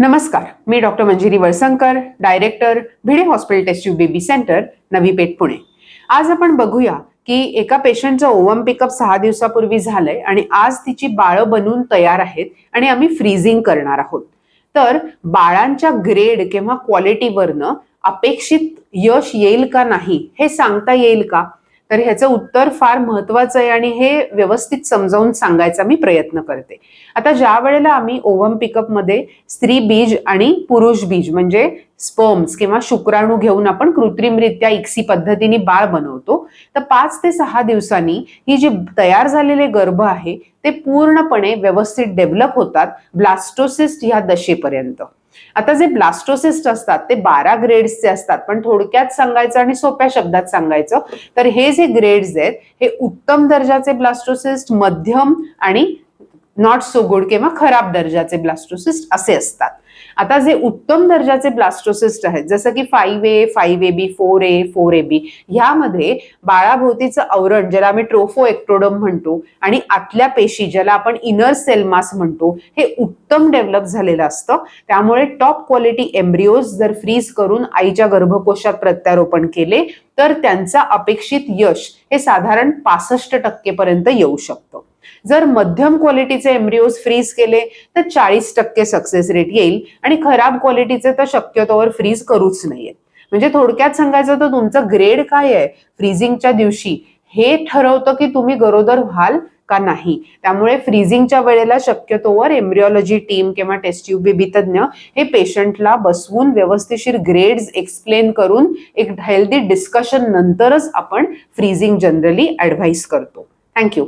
नमस्कार मी doctor Manjiri Valsankar director Bhide hospital test tube baby centre Navi Peth Pune. आज आपण बघूया की एका पेशंटचं ओवम पिकअप सहा दिवसापूर्वी झालंय आणि आज तिची बाळं बनून तयार आहेत आणि आम्ही फ्रीजिंग करणार आहोत. तर बाळांच्या ग्रेड किंवा क्वालिटीवरनं अपेक्षित यश येईल का नाही हे सांगता येईल का? तर ह्याचं उत्तर फार महत्वाचं आहे आणि हे व्यवस्थित समजावून सांगायचा मी प्रयत्न करते. आता ज्या वेळेला आम्ही ओव्हम पिकअपमध्ये स्त्री बीज आणि पुरुष बीज म्हणजे स्पर्म्स किंवा शुक्राणू घेऊन आपण कृत्रिमरित्या इक्सी पद्धतीने बाळ बनवतो तर पाच ते सहा दिवसांनी ही जी तयार झालेले गर्भ आहे ते पूर्णपणे व्यवस्थित डेव्हलप होतात ब्लास्टोसिस्ट ह्या दशेपर्यंत. आता जे ब्लास्टोसिस्ट असतात ते बारा ग्रेड्सचे असतात. पण थोडक्यात सांगायचं आणि सोप्या शब्दात सांगायचं तर हे जे ग्रेड्स आहेत हे उत्तम दर्जाचे ब्लास्टोसिस्ट मध्यम आणि नॉट सो गुड किंवा खराब दर्जाचे ब्लास्टोसिस्ट असे असतात. आता जे उत्तम दर्जाचे ब्लास्टोसिस्ट आहेत जसं की five A five A B four A four A B ह्यामध्ये बाळाभोवतीचं आवरण ज्याला आम्ही ट्रोफो एक्ट्रोडम म्हणतो आणि आतल्या पेशी ज्याला आपण इनर सेल मास म्हणतो हे उत्तम डेव्हलप झालेलं असतं. त्यामुळे टॉप क्वालिटी एम्ब्रिओज जर फ्रीज करून आईच्या गर्भकोशात प्रत्यारोपण केले तर त्यांचा अपेक्षित यश हे साधारण पासष्ट टक्केपर्यंत येऊ शकतं. जर मध्यम क्वालिटीचे एम्ब्रिओज फ्रीज केले तर चाळीस टक्के सक्सेस रेट येईल. आणि खराब क्वालिटीचे तर शक्यतोवर फ्रीज करूच नाहीयेत म्हणजे थोडक्यात सांगायचं तर तुमचं ग्रेड काय आहे? फ्रीजिंगच्या दिवशी. हे ठरवतं की तुम्ही गरोदर व्हाल का नाही. त्यामुळे फ्रीजिंगच्या वेळेला शक्यतोवर एम्ब्रिओलॉजी टीम किंवा टेस्ट्यूब बेबी हे पेशंटला बसवून व्यवस्थिशीर ग्रेड्स एक्सप्लेन करून एक हेल्दी डिस्कशन नंतरच आपण फ्रीजिंग जनरली ऍडवाइस करतो. Thank you